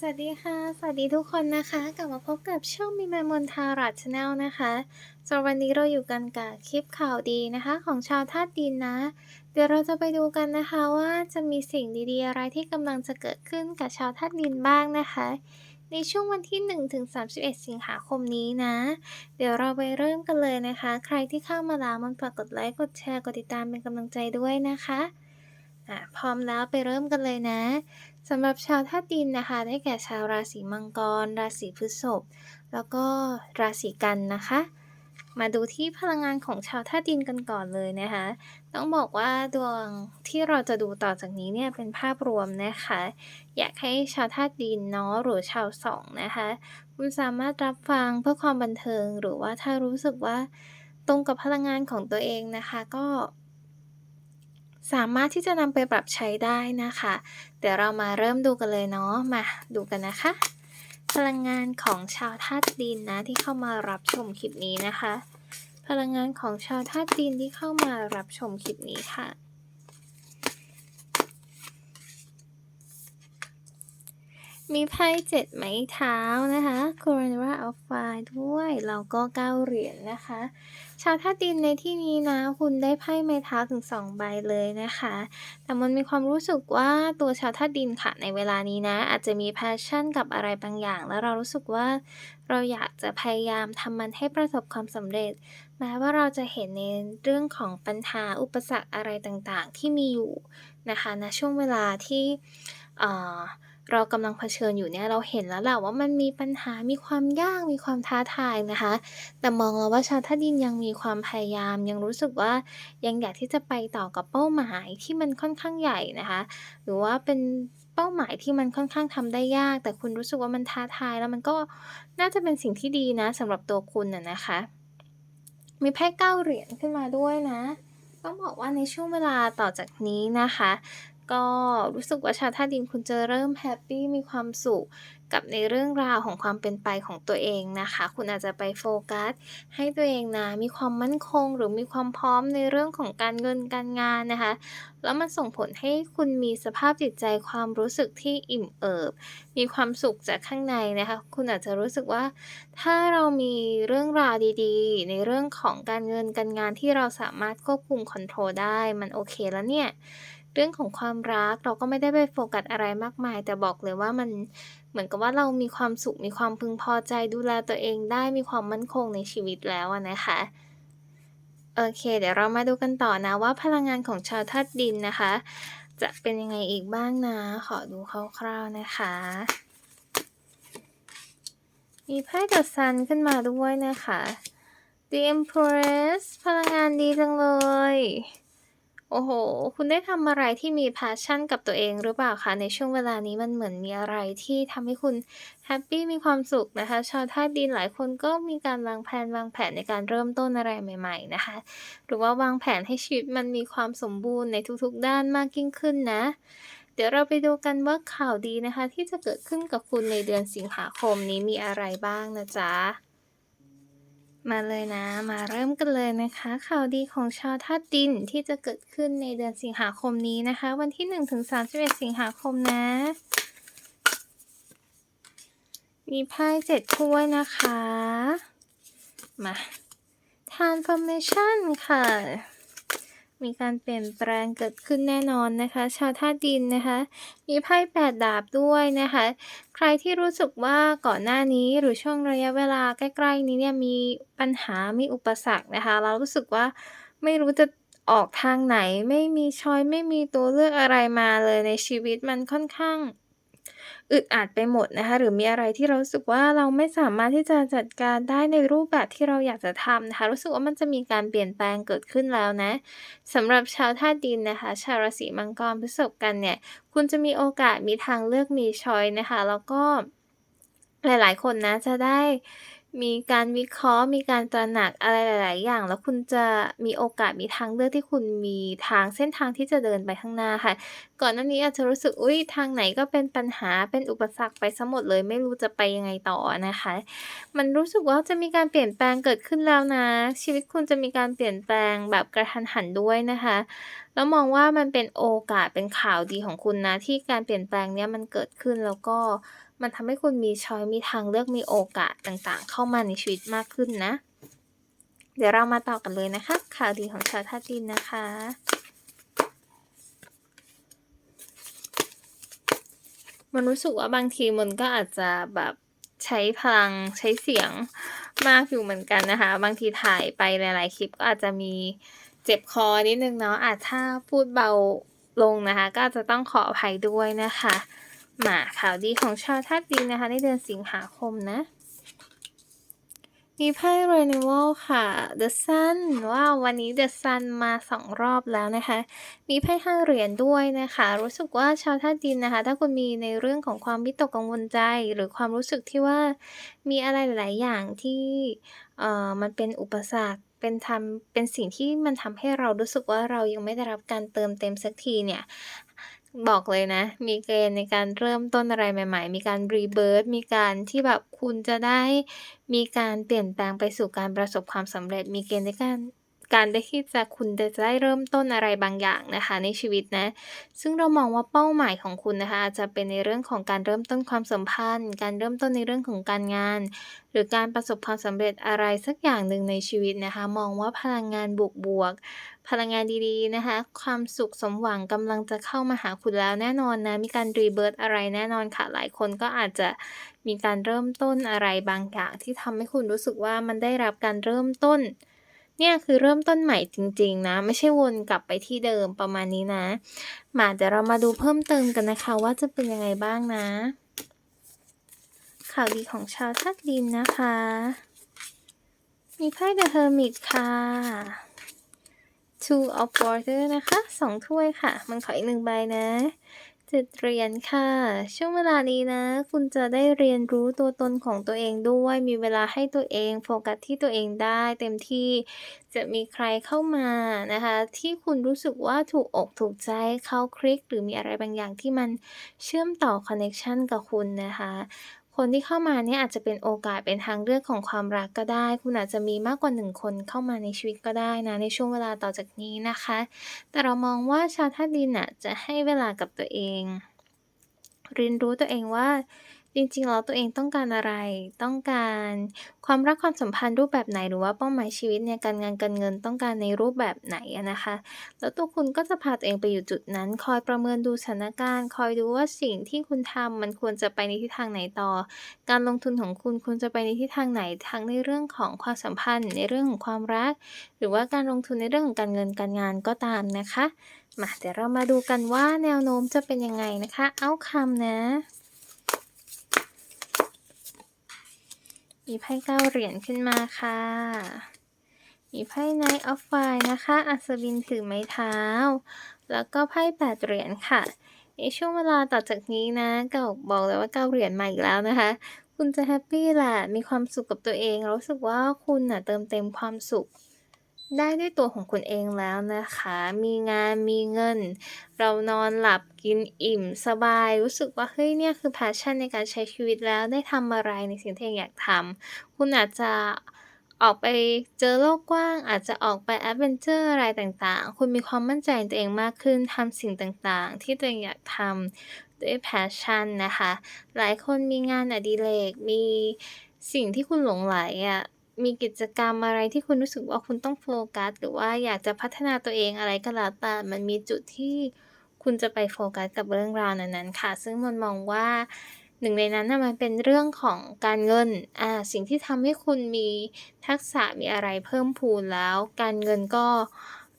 สวัสดีค่ะ สวัสดีทุกคนนะคะ กลับมาพบกับช่องมีแมมนทารัตชาแนลนะคะสำหรับวันนี้เราอยู่กันกับคลิปข่าวดีนะคะ ของชาวธาตุดินนะ เดี๋ยวเราจะไปดูกันนะคะว่าจะมีสิ่งดีๆ อะไรที่กำลังจะเกิดขึ้นกับชาวธาตุดินบ้างนะคะ ในช่วงวันที่ 1 ถึง 31 สิงหาคมนี้นะ เดี๋ยวเราไปเริ่มกันเลยนะคะ ใครที่เข้ามาแล้วมันฝากกดไลค์ กดแชร์ กดติดตามเป็นกำลังใจด้วยนะคะอะพร้อมแล้วไปเริ่มกันเลยนะ สำหรับชาวธาตุดินนะคะ ได้แก่ชาวราศีมังกร ราศีพฤษภ แล้วก็ราศีกันนะคะ มาดูที่พลังงานของชาวธาตุดินกันก่อนเลยนะคะ ต้องบอกว่าดวงที่เราจะดูต่อจากนี้เนี่ยเป็นภาพรวมนะคะ อยากให้ชาวธาตุดินเนาะหรือชาวสองนะคะ คุณสามารถรับฟังเพื่อความบันเทิง หรือว่าถ้ารู้สึกว่าตรงกับพลังงานของตัวเองนะคะ ก็ สามารถที่จะนำไปปรับใช้ได้นะคะ เดี๋ยวเรามาเริ่มดูกันเลยเนาะมาดูกันนะคะ พลังงานของชาวธาตุดินนะที่เข้ามารับชมคลิปนี้นะคะ พลังงานของชาวธาตุดินที่เข้ามารับชมคลิปนี้ค่ะ มีไพ่เจ็ดไม้เท้านะคะ c o r o n a of Fire ด้วยแล้วก็เก้าเหรียญนะคะ ชาวธาตุดินในที่นี้นะ คุณได้ไพ่ไม้เท้าถึงสองใบเลยนะคะ แต่มันมีความรู้สึกว่าตัวชาวธาตุดินค่ะในเวลานี้นะ อาจจะมีแพชชั่นกับอะไรบางอย่าง แล้วเรารู้สึกว่าเราอยากจะพยายามทำมันให้ประสบความสำเร็จ แม้ว่าเราจะเห็นในเรื่องของปัญหาอุปสรรคอะไรต่างๆ ที่มีอยู่นะคะณช่วงเวลาที่ เรากำลังเผชิญอยู่เนี่ยเราเห็นแล้วแหละว่ามันมีปัญหา มีความยาก มีความท้าทายนะคะ แต่มองแล้วว่าชาวธาดินยังมีความพยายาม ยังรู้สึกว่ายังอยากที่จะไปต่อกับเป้าหมายที่มันค่อนข้างใหญ่นะคะ หรือว่าเป็นเป้าหมายที่มันค่อนข้างทำได้ยาก แต่คุณรู้สึกว่ามันท้าทายแล้วมันก็น่าจะเป็นสิ่งที่ดีนะสำหรับตัวคุณน่ะนะคะ มีไพ่เก้าเหรียญขึ้นมาด้วยนะ ต้องบอกว่าในช่วงเวลาต่อจากนี้นะคะ ก็รู้สึกว่าชาวธาตุดินคุณจะเริ่มแฮปปี้มีความสุขกับในเรื่องราวของความเป็นไปของตัวเองนะคะ คุณอาจจะไปโฟกัส ให้ตัวเองนะมีความมั่นคง หรือมีความพร้อมในเรื่องของการเงินการงานนะคะ แล้วมันส่งผลให้คุณมีสภาพจิตใจความรู้สึกที่อิ่มเอิบ มีความสุขจากข้างในนะคะ คุณอาจจะรู้สึกว่า ถ้าเรามีเรื่องราวดีๆ ในเรื่องของการเงินการงานที่เราสามารถควบคุมคอนโทรลได้มันโอเคแล้วเนี่ย เรื่องของความรักเราก็ไม่ได้ไปโฟกัสอะไรมากมาย แต่บอกเลยว่ามันเหมือนกับว่าเรามีความสุขมีความพึงพอใจดูแลตัวเองได้มีความมั่นคงในชีวิตแล้วนะคะโอเค เดี๋ยวเรามาดูกันต่อนะว่าพลังงานของชาวธาตุดินนะคะ จะเป็นยังไงอีกบ้างนะ ขอดูคร่าวๆนะคะ มีไพ่ The Sun ขึ้นมาด้วยนะคะ The Empress พลังงานดีจังเลย โอ้โห คุณได้ทำอะไรที่มี passion กับตัวเองหรือเปล่าคะ ในช่วงเวลานี้มันเหมือนมีอะไรที่ทำให้คุณแฮปปี้มีความสุขนะคะ ชาวธาตุดินหลายคนก็มีการวางแผนวางแผนในการเริ่มต้นอะไรใหม่ ๆ นะคะ หรือว่าวางแผนให้ชีวิตมันมีความสมบูรณ์ในทุกๆ ด้านมากยิ่งขึ้นนะ เดี๋ยวเราไปดูกันว่าข่าวดีนะคะ ที่จะเกิดขึ้นกับคุณในเดือนสิงหาคมนี้มีอะไรบ้างนะจ๊ะ มาเลยนะ มาเริ่มกันเลยนะคะ ข่าวดีของชาวธาตุดินที่จะเกิดขึ้นในเดือนสิงหาคมนี้นะคะ วันที่1ถึง31 สิงหาคมนะ มีไพ่เจ็ดถ้วยนะคะ มา transformation ค่ะ มีการเปลี่ยนแปลงเกิดขึ้นแน่นอนนะคะ ชาวธาตุดินนะคะ มีไพ่แปดดาบด้วยนะคะ ใครที่รู้สึกว่าก่อนหน้านี้หรือช่วงระยะเวลาใกล้ ๆ นี้เนี่ยมีปัญหา มีอุปสรรคนะคะ เรารู้สึกว่าไม่รู้จะออกทางไหน ไม่มีช้อยไม่มีตัวเลือกอะไรมาเลยในชีวิตมันค่อนข้าง อึดอัดไปหมดนะคะ หรือมีอะไรที่เรารู้สึกว่าเราไม่สามารถที่จะจัดการได้ในรูปแบบที่เราอยากจะทำนะคะ รู้สึกว่ามันจะมีการเปลี่ยนแปลงเกิดขึ้นแล้วนะสำหรับชาวธาตุดินนะคะ ชาวราศีมังกรพฤษภกันเนี่ย คุณจะมีโอกาสมีทางเลือกมีช้อยนะคะ แล้วก็หลาย ๆ คนนะจะได้ มีการวิเคราะห์ มีการตระหนักอะไรหลาย ๆ อย่าง แล้วคุณจะมีโอกาส มีทางเลือกที่คุณมีทางเส้นทางที่จะเดินไปข้างหน้าค่ะ ก่อนหน้านี้อาจจะรู้สึก อุ๊ย ทางไหนก็เป็นปัญหา เป็นอุปสรรคไปเสียหมดเลย ไม่รู้จะไปยังไงต่อนะคะ มันรู้สึกว่าจะมีการเปลี่ยนแปลงเกิดขึ้นแล้วนะ ชีวิตคุณจะมีการเปลี่ยนแปลงแบบกระทันหันด้วยนะคะ แล้วมองว่ามันเป็นโอกาส เป็นข่าวดีของคุณนะ ที่การเปลี่ยนแปลงเนี้ยมันเกิดขึ้นแล้วก็ มันทำให้คุณมีช้อยมีทางเลือกมีโอกาสต่างๆ เข้ามาในชีวิตมากขึ้นนะ เดี๋ยวเรามาต่อกันเลยนะคะ ข่าวดีของชาวธาตุดินนะคะ มันรู้สึกว่าบางทีมันก็อาจจะแบบใช้พลังใช้เสียงมากอยู่เหมือนกันนะคะ บางทีถ่ายไปหลาย ๆ คลิปก็อาจจะมีเจ็บคอนิดนึงเนาะอาจถ้าพูดเบาลงนะคะ ก็อาจจะต้องขออภัยด้วยนะคะ มาข่าวดีของชาวธาตุดินนะคะ ในเดือนสิงหาคมนะ มีไพ่ Renewal ค่ะ The Sun ว้าววันนี้ The Sun มา2รอบแล้วนะคะ มีไพ่5เหรียญด้วยนะคะ รู้สึกว่าชาวธาตุดินนะคะ ถ้าคุณมีในเรื่องของความวิตกกังวลใจ หรือความรู้สึกที่ว่ามีอะไรหลาย ๆ อย่างที่เอ่อมันเป็นอุปสรรคเป็นทำเป็นสิ่งที่มันทำให้เรารู้สึกว่าเรายังไม่ได้รับการเติมเต็มสักทีเนี่ย บอกเลยนะ มีเกณฑ์ในการเริ่มต้นอะไรใหม่ ๆ มีการรีเบิร์ตมีการที่แบบคุณจะได้ มีการเปลี่ยนแปลงไปสู่การประสบความสำเร็จ มีเกณฑ์ในการ การได้ที่จะคุณจะได้เริ่มต้นอะไรบางอย่างนะคะ ในชีวิตนะ ซึ่งเรามองว่าเป้าหมายของคุณนะคะอาจจะเป็นในเรื่องของการเริ่มต้นความสัมพันธ์ การเริ่มต้นในเรื่องของการงาน หรือการประสบความสำเร็จอะไรสักอย่างหนึ่งในชีวิตนะคะ มองว่าพลังงานบวกๆพลังงานดีๆนะคะ ความสุขสมหวังกำลังจะเข้ามาหาคุณแล้วแน่นอนนะ มีการ rebirth อะไรแน่นอนค่ะ หลายคนก็อาจจะมีการเริ่มต้นอะไรบางอย่างที่ทำให้คุณรู้สึกว่ามันได้รับการเริ่มต้น เนี่ยคือเริ่มต้นใหม่จริงๆนะ ไม่ใช่วนกลับไปที่เดิมประมาณนี้นะ มาเดี๋ยวเรามาดูเพิ่มเติมกันนะคะ ว่าจะเป็นยังไงบ้างนะ ข่าวดีของชาวธาตุดินนะคะ มีไพ่ The Hermit ค่ะ Two of Water นะคะ2ถ้วยค่ะ มันขออีก1ใบนะ จะเหรียญค่ะ ช่วงเวลานี้นะ คุณจะได้เรียนรู้ตัวตนของตัวเองด้วย มีเวลาให้ตัวเอง โฟกัสที่ตัวเองได้เต็มที่จะมีใครเข้ามานะคะ ที่คุณรู้สึกว่าถูกอกถูกใจเขาคลิก หรือมีอะไรบางอย่างที่มันเชื่อมต่อคอนเน็ชันกับคุณนะคะ คนที่เข้ามาเนี่ยอาจจะเป็นโอกาสเป็นทางเลือกของความรักก็ได้ คุณอาจจะมีมากกว่าหนึ่งคนเข้ามาในชีวิตก็ได้นะในช่วงเวลาต่อจากนี้นะคะ แต่เรามองว่าชาวธาตุดินน่ะจะให้เวลากับตัวเอง เรียนรู้ตัวเองว่า จริงๆแล้วตัวเองต้องการอะไร ต้องการความรักความสัมพันธ์รูปแบบไหนหรือว่าเป้าหมายชีวิตเนี่ยการงานการเงินต้องการในรูปแบบไหนนะคะ แล้วตัวคุณก็จะพาตัวเองไปอยู่จุดนั้น คอยประเมินดูสถานการณ์ คอยดูว่าสิ่งที่คุณทำมันควรจะไปในทิศทางไหนต่อ การลงทุนของคุณควรจะไปในทิศทางไหนทั้งในเรื่องของความสัมพันธ์ ในเรื่องของความรัก หรือว่าการลงทุนในเรื่องของการเงินการงานก็ตามนะคะ มาเดี๋ยวเรามาดูกันว่าแนวโน้มจะเป็นยังไงนะคะ Outcome นะ มีไพ่เก้าเหรียญขึ้นมาค่ะ มีไพ่ Knight of Wands นะคะ อัศวินถือไม้เท้า แล้วก็ไพ่แปดเหรียญค่ะ ในช่วงเวลาต่อจากนี้นะเก่าบอกเลยว่าเก้าเหรียญมาอีกแล้วนะคะ คุณจะแฮปปี้แหละ มีความสุขกับตัวเอง รู้สึกว่าคุณน่ะเติมเต็มความสุข ได้ด้วยตัวของคุณเองแล้วนะคะ มีงานมีเงิน เรานอนหลับกินอิ่มสบาย รู้สึกว่าเฮ้ยเนี่ยคือ passion ในการใช้ชีวิตแล้วได้ทำอะไรในสิ่งที่อยากทำคุณอาจจะออกไปเจอโลกกว้าง อาจจะออกไปแอดเวนเชอร์อะไรต่างๆ คุณมีความมั่นใจในตัวเองมากขึ้นทำสิ่งต่างๆ ที่ตัวเองอยากทำด้วย passion นะคะ หลายคนมีงานอดิเรกมีสิ่งที่คุณหลงใหลอะ มีกิจกรรมอะไรที่คุณรู้สึกว่าคุณต้องโฟกัสหรือว่าอยากจะพัฒนาตัวเองอะไรก็แล้วแต่มันมีจุดที่คุณจะไปโฟกัสกับเรื่องราวนั้นๆค่ะ ซึ่งมันมองว่าหนึ่งในนั้นนะมันเป็นเรื่องของการเงิน อ่า สิ่งที่ทำให้คุณมีทักษะมีอะไรเพิ่มพูนแล้ว การเงินก็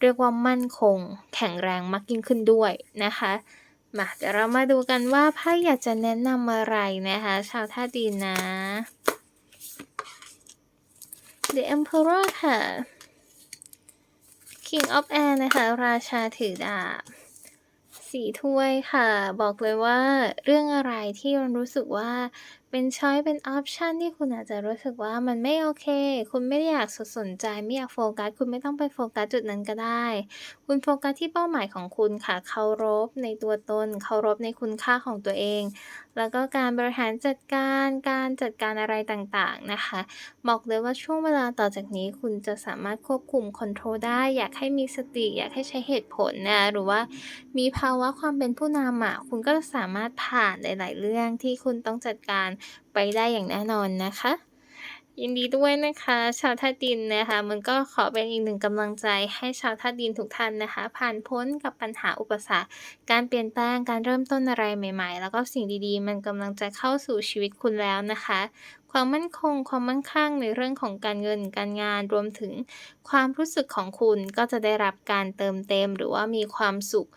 เรียกว่ามั่นคง แข็งแรงมากยิ่งขึ้นด้วยนะคะ มาเดี๋ยวเรามาดูกันว่าไพ่อยากจะแนะนำอะไรนะคะ ชาวธาดินนะ The Emperor ค่ะ King of Air นะคะ ราชาถือดาบสีถ้วยค่ะ บอกเลยว่าเรื่องอะไรที่มันรู้สึกว่าเป็นช้อยเป็นออปชันที่คุณอาจจะรู้สึกว่ามันไม่โอเค คุณไม่ได้อยากสนใจไม่อยากโฟกัส คุณไม่ต้องไปโฟกัสจุดนั้นก็ได้ คุณโฟกัสที่เป้าหมายของคุณค่ะ เคารพในตัวตน เคารพในคุณค่าของตัวเอง แล้วก็การบริหารจัดการการจัดการอะไรต่างๆนะคะ บอกเลยว่าช่วงเวลาต่อจากนี้คุณจะสามารถควบคุมคอนโทรลได้อยากให้มีสติอยากให้ใช้เหตุผลนะหรือว่ามีภาวะความเป็นผู้นำอะคุณก็สามารถผ่านหลาย ๆ เรื่องที่คุณต้องจัดการไปได้อย่างแน่นอนนะคะ ยินดีด้วยนะคะ ชาวธาตุดินนะคะ มันก็ขอเป็นอีกหนึ่งกำลังใจให้ชาวธาตุดินทุกท่านนะคะ ผ่านพ้นกับปัญหาอุปสรรค การเปลี่ยนแปลงการเริ่มต้นอะไรใหม่ ๆ แล้วก็สิ่งดีๆ มันกำลังจะเข้าสู่ชีวิตคุณแล้วนะคะ ความมั่นคงความมั่งคั่งในเรื่องของการเงินการงานรวมถึงความรู้สึกของคุณก็จะได้รับการเติมเต็ม หรือว่ามีความสุข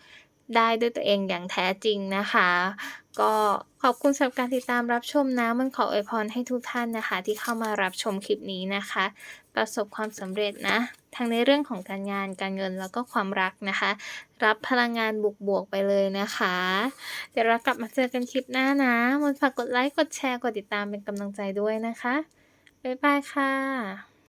ได้ด้วยตัวเองอย่างแท้จริงนะคะ ก็ขอบคุณสำหรับการติดตามรับชมนะ มันขออวยพรให้ทุกท่านนะคะ ที่เข้ามารับชมคลิปนี้นะคะ ประสบความสำเร็จนะ ทั้งในเรื่องของการงานการเงินแล้วก็ความรักนะคะ รับพลังงานบวกๆไปเลยนะคะ เดี๋ยวเรากลับมาเจอกันคลิปหน้านะมนฝากกดไลค์กดแชร์กดติดตามเป็นกำลังใจด้วยนะคะบ๊ายบายค่ะ